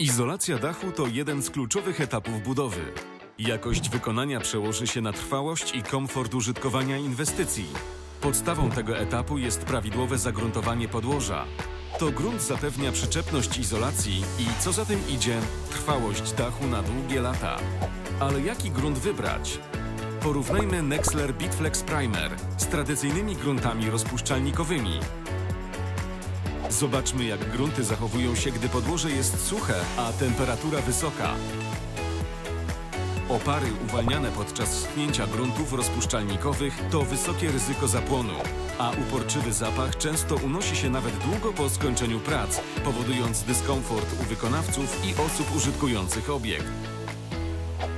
Izolacja dachu to jeden z kluczowych etapów budowy. Jakość wykonania przełoży się na trwałość i komfort użytkowania inwestycji. Podstawą tego etapu jest prawidłowe zagruntowanie podłoża. To grunt zapewnia przyczepność izolacji i, co za tym idzie, trwałość dachu na długie lata. Ale jaki grunt wybrać? Porównajmy Nexler Bitflex Primer z tradycyjnymi gruntami rozpuszczalnikowymi. Zobaczmy, jak grunty zachowują się, gdy podłoże jest suche, a temperatura wysoka. Opary uwalniane podczas schnięcia gruntów rozpuszczalnikowych to wysokie ryzyko zapłonu, a uporczywy zapach często unosi się nawet długo po skończeniu prac, powodując dyskomfort u wykonawców i osób użytkujących obiekt.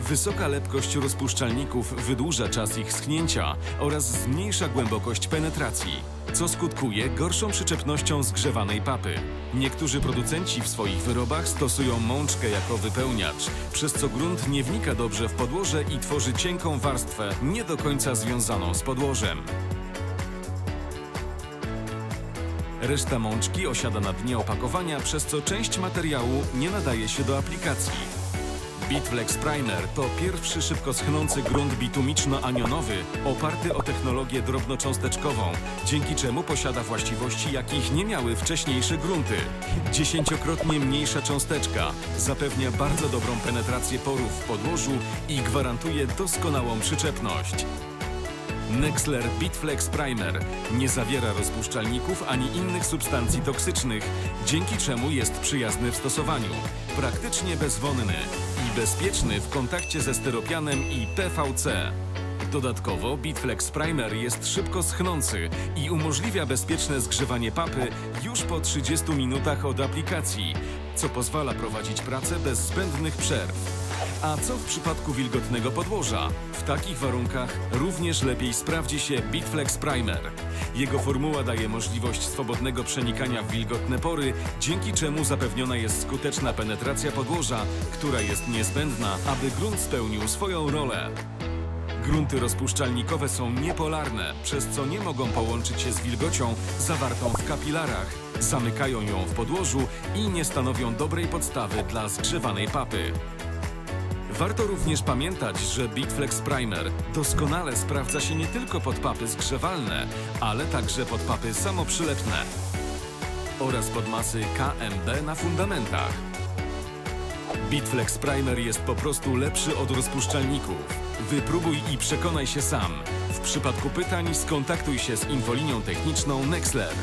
Wysoka lepkość rozpuszczalników wydłuża czas ich schnięcia oraz zmniejsza głębokość penetracji, co skutkuje gorszą przyczepnością zgrzewanej papy. Niektórzy producenci w swoich wyrobach stosują mączkę jako wypełniacz, przez co grunt nie wnika dobrze w podłoże i tworzy cienką warstwę, nie do końca związaną z podłożem. Reszta mączki osiada na dnie opakowania, przez co część materiału nie nadaje się do aplikacji. Bitflex Primer to pierwszy szybko schnący grunt bitumiczno-anionowy oparty o technologię drobnocząsteczkową, dzięki czemu posiada właściwości, jakich nie miały wcześniejsze grunty. Dziesięciokrotnie mniejsza cząsteczka zapewnia bardzo dobrą penetrację porów w podłożu i gwarantuje doskonałą przyczepność. Nexler Bitflex Primer nie zawiera rozpuszczalników ani innych substancji toksycznych, dzięki czemu jest przyjazny w stosowaniu, praktycznie bezwonny bezpieczny w kontakcie ze styropianem i PVC. Dodatkowo Bitflex Primer jest szybko schnący i umożliwia bezpieczne zgrzewanie papy już po 30 minutach od aplikacji, co pozwala prowadzić pracę bez zbędnych przerw. A co w przypadku wilgotnego podłoża? W takich warunkach również lepiej sprawdzi się Bitflex Primer. Jego formuła daje możliwość swobodnego przenikania w wilgotne pory, dzięki czemu zapewniona jest skuteczna penetracja podłoża, która jest niezbędna, aby grunt spełnił swoją rolę. Grunty rozpuszczalnikowe są niepolarne, przez co nie mogą połączyć się z wilgocią zawartą w kapilarach, zamykają ją w podłożu i nie stanowią dobrej podstawy dla zgrzewanej papy. Warto również pamiętać, że Bitflex Primer doskonale sprawdza się nie tylko pod papy zgrzewalne, ale także pod papy samoprzylepne oraz pod masy KMB na fundamentach. Bitflex Primer jest po prostu lepszy od rozpuszczalników. Wypróbuj i przekonaj się sam. W przypadku pytań skontaktuj się z infolinią techniczną Nexler.